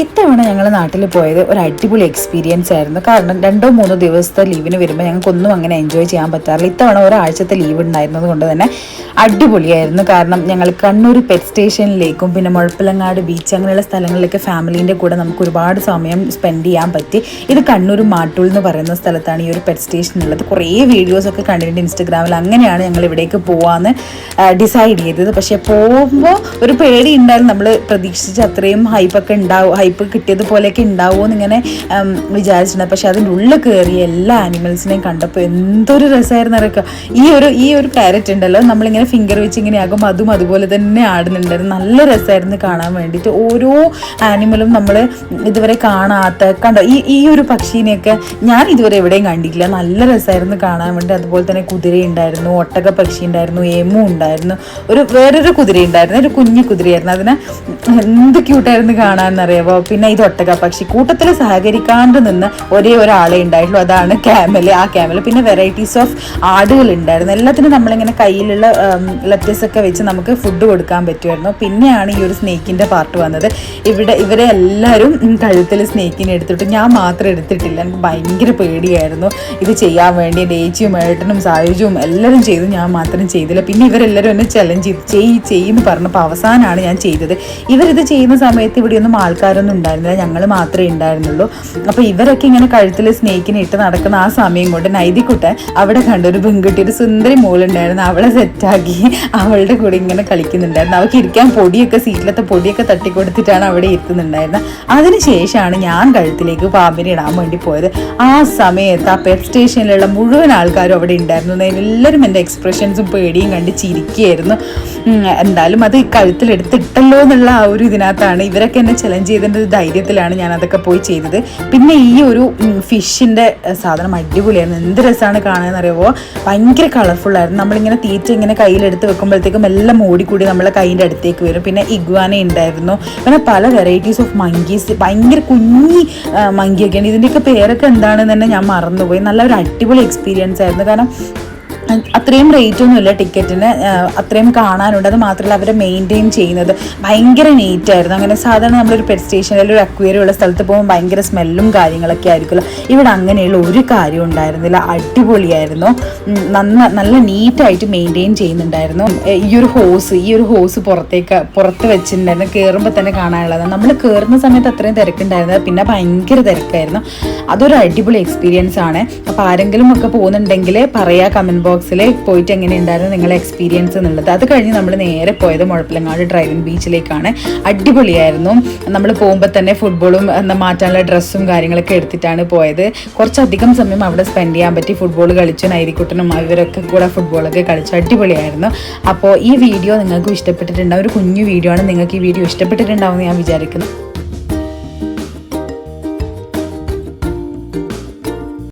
ഇത്തവണ ഞങ്ങൾ നാട്ടിൽ പോയത് ഒരു അടിപൊളി എക്സ്പീരിയൻസ് ആയിരുന്നു. കാരണം രണ്ടോ മൂന്നോ ദിവസത്തെ ലീവിന് വരുമ്പോൾ ഞങ്ങൾക്കൊന്നും അങ്ങനെ എൻജോയ് ചെയ്യാൻ പറ്റാറില്ല. ഇത്തവണ ഒരാഴ്ചത്തെ ലീവ് ഉണ്ടായിരുന്നത് കൊണ്ട് തന്നെ അടിപൊളിയായിരുന്നു. കാരണം ഞങ്ങൾ കണ്ണൂർ പെറ്റ് സ്റ്റേഷനിലേക്കും പിന്നെ മുഴപ്പിലങ്ങാട് ബീച്ച് അങ്ങനെയുള്ള സ്ഥലങ്ങളിലൊക്കെ ഫാമിലീന്റെ കൂടെ നമുക്ക് ഒരുപാട് സമയം സ്പെൻഡ് ചെയ്യാൻ പറ്റി. ഇത് കണ്ണൂർ മാട്ടൂൾ എന്ന് പറയുന്ന സ്ഥലത്താണ് ഈ ഒരു പെറ്റ് സ്റ്റേഷൻ ഉള്ളത്. കുറേ വീഡിയോസൊക്കെ കണ്ടിട്ടുണ്ട് ഇൻസ്റ്റഗ്രാമിൽ. അങ്ങനെയാണ് ഞങ്ങൾ ഇവിടേക്ക് പോകാമെന്ന് ഡിസൈഡ് ചെയ്തത്. പക്ഷേ പോകുമ്പോൾ ഒരു പേടി ഉണ്ടായിരുന്നു. നമ്മൾ പ്രതീക്ഷിച്ച അത്രയും ഹൈപ്പൊക്കെ ഉണ്ടാവും ഹൈപ്പ് കിട്ടിയതുപോലെയൊക്കെ ഉണ്ടാവുമോ ഇങ്ങനെ വിചാരിച്ചിട്ടുണ്ട്. പക്ഷെ അതിന്റെ ഉള്ളിൽ കയറി എല്ലാ ആനിമൽസിനെയും കണ്ടപ്പോൾ എന്തൊരു രസമായിരുന്നു അറിയിക്കുക ഈ ഒരു ഈ ഒരു പാരറ്റ് ഉണ്ടല്ലോ നമ്മളിങ്ങനെ ഫിംഗർ വെച്ച് ഇങ്ങനെ ആകുമ്പോൾ അതും അതുപോലെ തന്നെ ആടുന്നുണ്ടായിരുന്നു. നല്ല രസമായിരുന്നു കാണാൻ വേണ്ടിയിട്ട്. ഓരോ ആനിമലും നമ്മൾ ഇതുവരെ കാണാത്ത കണ്ടോ ഈ ഈ ഒരു പക്ഷീനെയൊക്കെ ഞാൻ ഇതുവരെ എവിടെയും കണ്ടിട്ടില്ല. നല്ല രസമായിരുന്നു കാണാൻ വേണ്ടി. അതുപോലെ തന്നെ കുതിര ഉണ്ടായിരുന്നു ഒട്ടക പക്ഷി ഉണ്ടായിരുന്നു ഏമു ഉണ്ടായിരുന്നു. ഒരു വേറൊരു കുതിര ഉണ്ടായിരുന്നു ഒരു കുഞ്ഞു കുതിരയായിരുന്നു. അതിനെ എന്ത് ക്യൂട്ടായിരുന്നു കാണാമെന്നറിയാമോ പിന്നെ ഇത് ഒട്ടക പക്ഷി കൂട്ടത്തിൽ സഹകരിക്കാണ്ട് നിന്ന് ഒരേ ഒരാളെ ഉണ്ടായിട്ടുള്ളൂ. അതാണ് ക്യാമൽ ആ ക്യാമൽ പിന്നെ വെറൈറ്റീസ് ഓഫ് ആടുകൾ ഉണ്ടായിരുന്നു. എല്ലാത്തിനും നമ്മളിങ്ങനെ കയ്യിലുള്ള ലെറ്റസ് ഒക്കെ വെച്ച് നമുക്ക് ഫുഡ് കൊടുക്കാൻ പറ്റുമായിരുന്നു. പിന്നെയാണ് ഈ ഒരു സ്നേക്കിന്റെ പാർട്ട് വന്നത്. ഇവിടെ ഇവരെ എല്ലാവരും കഴുത്തിൽ സ്നേക്കിനെ എടുത്തിട്ട്. ഞാൻ മാത്രം എടുത്തിട്ടില്ല. എനിക്ക് ഭയങ്കര പേടിയായിരുന്നു. ഇത് ചെയ്യാൻ വേണ്ടി എന്റെ ഏച്ചിയും ഏട്ടനും സായുജും എല്ലാവരും ചെയ്തു. ഞാൻ മാത്രം ചെയ്തില്ല. പിന്നെ ഇവരെല്ലാവരും എന്നെ ചലഞ്ച് ചെയ്ത്. ചെയ് ചെയ്യുമെന്ന് പറഞ്ഞപ്പോൾ അവസാനമാണ് ഞാൻ ചെയ്തത്. ഇവരിത് ചെയ്യുന്ന സമയത്ത് ഇവിടെയൊന്നും ആൾക്കാരൊന്നും ഉണ്ടായിരുന്നില്ല. ഞങ്ങൾ മാത്രമേ ഉണ്ടായിരുന്നുള്ളൂ. അപ്പോൾ ഇവരൊക്കെ ഇങ്ങനെ കഴുത്തിൽ സ്നേക്കിനെ ഇട്ട് നടക്കുന്ന ആ സമയം കൊണ്ട് നൈതിക്കുട്ടൻ അവിടെ കണ്ട ഒരു പെൺകുട്ടി ഒരു സുന്ദരി മോളുണ്ടായിരുന്നു. അവളെ സെറ്റാക്കി അവളുടെ കൂടെ ഇങ്ങനെ കളിക്കുന്നുണ്ടായിരുന്നു. അവൾക്ക് ഇരിക്കാൻ പൊടിയൊക്കെ സീറ്റിലത്തെ പൊടിയൊക്കെ തട്ടിക്കൊടുത്തിട്ടാണ് അവിടെ ഇരുത്തുന്നുണ്ടായിരുന്നത്. അതിനുശേഷമാണ് ഞാൻ കഴുത്തിലേക്ക് പാമ്പിനെ ഇടാൻ വേണ്ടി പോയത്. ആ സമയത്ത് ആ പെറ്റ് സ്റ്റേഷനിലുള്ള മുഴുവൻ ആൾക്കാരും അവിടെ ഉണ്ടായിരുന്നു. എല്ലാവരും എന്റെ എക്സ്പ്രഷൻസും പേടിയും കണ്ട് ചിരിക്കുകയായിരുന്നു. എന്തായാലും അത് കഴുത്തിലെടുത്തിട്ടല്ലോ എന്നുള്ള ആ ഒരു ഇതിനകത്താണ് ഇവരൊക്കെ എന്നെ ചലഞ്ച് ചെയ്തതിന്റെ ഒരു ധൈര്യത്തിലാണ് ഞാൻ അതൊക്കെ പോയി ചെയ്തത്. പിന്നെ ഈ ഒരു ഫിഷിന്റെ സാധനം അടിപൊളിയായിരുന്നു. എന്ത് രസമാണ് കാണാൻ അറിയുമോ ഭയങ്കര കളർഫുൾ ആയിരുന്നു നമ്മളിങ്ങനെ തീറ്റ ഇങ്ങനെ കയ്യിലെടുത്ത് വെക്കുമ്പോഴത്തേക്കും എല്ലാം ഓടിക്കൂടി നമ്മളെ കൈയിന്റെ അടുത്തേക്ക് വരും. പിന്നെ ഇഗ്വാന ഉണ്ടായിരുന്നു. പിന്നെ പല വെറൈറ്റീസ് ഓഫ് മങ്കീസ് ഭയങ്കര കുഞ്ഞി മങ്കിയൊക്കെയാണ് ഇതിന്റെയൊക്കെ പേരൊക്കെ എന്താണെന്ന് തന്നെ ഞാൻ മറന്നുപോയി. നല്ല ഒരു അടിപൊളി എക്സ്പീരിയൻസ് ആയിരുന്നു. കാരണം അത്രയും റേറ്റ് ഒന്നുമില്ല ടിക്കറ്റിന് അത്രയും കാണാനുണ്ട്. അത് മാത്രമല്ല അവരെ മെയിന്റെയിൻ ചെയ്യുന്നത്. ഭയങ്കര നീറ്റായിരുന്നു അങ്ങനെ സാധാരണ നമ്മളൊരു പെറ്റ് സ്റ്റേഷനിൽ ഒരു അക്വേറിയം ഉള്ള സ്ഥലത്ത് പോകുമ്പോൾ ഭയങ്കര സ്മെല്ലും കാര്യങ്ങളൊക്കെ ആയിരിക്കുമല്ലോ. ഇവിടെ അങ്ങനെയുള്ള ഒരു കാര്യം ഉണ്ടായിരുന്നില്ല. അടിപൊളിയായിരുന്നു. നന്ന നല്ല നീറ്റായിട്ട് മെയിന്റെയിൻ ചെയ്യുന്നുണ്ടായിരുന്നു. ഈ ഒരു ഹോസ് ഈ ഒരു ഹോസ് പുറത്തേക്ക് പുറത്ത് വെച്ചിട്ടുണ്ടായിരുന്നു. കയറുമ്പോൾ തന്നെ കാണാനുള്ളത്. നമ്മൾ കയറുന്ന സമയത്ത് അത്രയും തിരക്കുണ്ടായിരുന്നത് പിന്നെ ഭയങ്കര തിരക്കായിരുന്നു. അതൊരു അടിപൊളി എക്സ്പീരിയൻസ് ആണ്. അപ്പോൾ ആരെങ്കിലും ഒക്കെ പോകുന്നുണ്ടെങ്കിൽ പറയാ കമന്റ് ബോക്സിൽ പോയിട്ട് എങ്ങനെ ഉണ്ടായിരുന്നു നിങ്ങളുടെ എക്സ്പീരിയൻസ് എന്നുള്ളത്? അത് കഴിഞ്ഞ് നമ്മൾ നേരെ പോയത് മുഴപ്പിലങ്ങാട് ഡ്രൈവിംഗ് ബീച്ചിലേക്കാണ് അടിപൊളിയായിരുന്നു. നമ്മൾ പോകുമ്പോൾ തന്നെ ഫുട്ബോളും എന്താ മാറ്റാനുള്ള ഡ്രസ്സും കാര്യങ്ങളൊക്കെ എടുത്തിട്ടാണ് പോയത്. കുറച്ചധികം സമയം അവിടെ സ്പെൻഡ് ചെയ്യാൻ പറ്റി. ഫുട്ബോൾ കളിച്ചു നൈരിക്കുട്ടനും ഇവരൊക്കെ കൂടെ ഫുട്ബോളൊക്കെ കളിച്ചു. അടിപൊളിയായിരുന്നു. അപ്പോൾ ഈ വീഡിയോ നിങ്ങൾക്ക് ഇഷ്ടപ്പെട്ടിട്ടുണ്ടാവും. ഒരു കുഞ്ഞു വീഡിയോ ആണ്. നിങ്ങൾക്ക് ഈ വീഡിയോ ഇഷ്ടപ്പെട്ടിട്ടുണ്ടാവും എന്ന് ഞാൻ വിചാരിക്കുന്നു.